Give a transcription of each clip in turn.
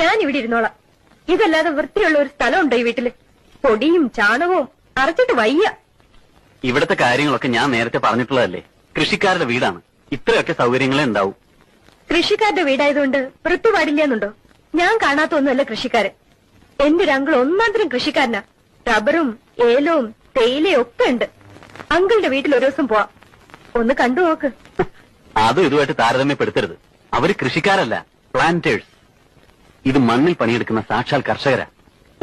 ഞാൻ ഇവിടെ ഇരുന്നോളാം. ഇതല്ലാതെ വൃത്തിയുള്ള ഒരു സ്ഥലമുണ്ടോ ഈ വീട്ടിൽ? പൊടിയും ചാണകവും അറച്ചിട്ട് വയ്യ. ഇവിടത്തെ കാര്യങ്ങളൊക്കെ ഞാൻ നേരത്തെ പറഞ്ഞിട്ടുള്ളതല്ലേ? കൃഷിക്കാരുടെ വീടാണ്. ഇത്രയൊക്കെ സൗകര്യങ്ങളെ ഉണ്ടാവും. കൃഷിക്കാരുടെ വീടായതുകൊണ്ട് വൃത്തി പാടില്ലെന്നുണ്ടോ ഞാൻ കാണാത്ത ഒന്നുമല്ല കൃഷിക്കാരൻ. എന്റെ ഒരു അങ്കിൾ ഒന്നാന്തരം കൃഷിക്കാരനാ. റബറും ഏലവും തേയിലയും ഒക്കെ ഉണ്ട്. അങ്കിളുടെ വീട്ടിൽ ഒരു ദിവസം പോവാം. ഒന്ന് കണ്ടു നോക്ക്. അതും ഇതുമായിട്ട് താരതമ്യപ്പെടുത്തരുത്. അവർ കൃഷിക്കാരല്ല പ്ലാന്റേഴ്സ് ഇത് മണ്ണിൽ പണിയെടുക്കുന്ന സാക്ഷാൽ കർഷകരാ.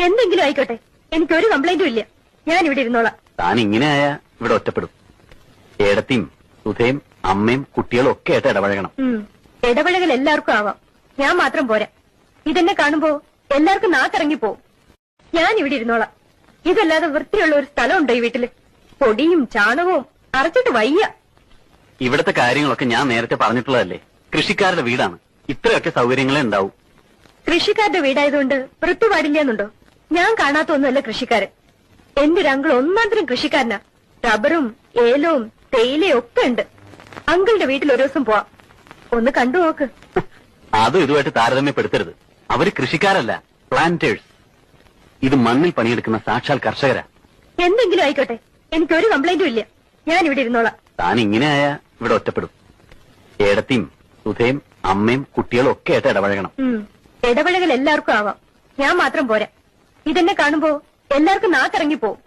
എന്തെങ്കിലും ആയിക്കോട്ടെ. എനിക്കൊരു കംപ്ലൈന്റും ഇല്ല. ഞാൻ ഇവിടെ ഇരുന്നോളാം. താൻ ഇങ്ങനെയായ ഇവിടെ ഒറ്റപ്പെടും. ഏടത്തിയും സുധയും അമ്മയും കുട്ടികളും ഒക്കെ ആയിട്ട് ഇടപഴകണം. ഉം. ഇടപഴകൽ എല്ലാവർക്കും ആവാം. ഞാൻ മാത്രം പോരാ. ഇതെന്നെ കാണുമ്പോ എല്ലാവർക്കും നാക്കിറങ്ങിപ്പോവും ഞാൻ ഇവിടെ ഇരുന്നോളാം. ഇതല്ലാതെ വൃത്തിയുള്ള ഒരു സ്ഥലമുണ്ടോ ഈ വീട്ടിൽ? പൊടിയും ചാണകവും അറച്ചിട്ട് വയ്യ. ഇവിടത്തെ കാര്യങ്ങളൊക്കെ ഞാൻ നേരത്തെ പറഞ്ഞിട്ടുള്ളതല്ലേ? കൃഷിക്കാരുടെ വീടാണ്. ഇത്രയൊക്കെ സൗകര്യങ്ങളെ ഉണ്ടാവും. കൃഷിക്കാരുടെ വീടായതുകൊണ്ട് വൃത്തിപാടില്ലെന്നുണ്ടോ ഞാൻ കാണാത്ത ഒന്നുമല്ല കൃഷിക്കാരൻ. എന്റെ ഒരു അങ്കിൾ ഒന്നാന്തരം കൃഷിക്കാരനാ. റബ്ബറും ഏലവും തേയിലയും ഒക്കെ ഉണ്ട്. അങ്കിളുടെ വീട്ടിൽ ഒരു ദിവസം പോവാം. ഒന്ന് കണ്ടു നോക്ക്. അതും ഇതുമായിട്ട് താരതമ്യപ്പെടുത്തരുത്. അവർ കൃഷിക്കാരല്ല പ്ലാന്റേഴ്സ് ഇത് മണ്ണിൽ പണിയെടുക്കുന്ന സാക്ഷാൽ കർഷകരാ. എന്തെങ്കിലും ആയിക്കോട്ടെ. എനിക്കൊരു കംപ്ലൈന്റും ഇല്ല. ഞാൻ ഇവിടെ ഇരുന്നോളാം. താൻ ഇങ്ങനെയായ ഇവിടെ ഒറ്റപ്പെടും. ഏടത്തിയും സുധയും അമ്മയും കുട്ടികളും ഒക്കെ ആയിട്ട് ഇടപഴകണം. ഇടപഴകൽ എല്ലാവർക്കും ആവാം. ഞാൻ മാത്രം പോരാ. ഇതെന്നെ കാണുമ്പോ എല്ലാവർക്കും നാക്കിറങ്ങിപ്പോവും.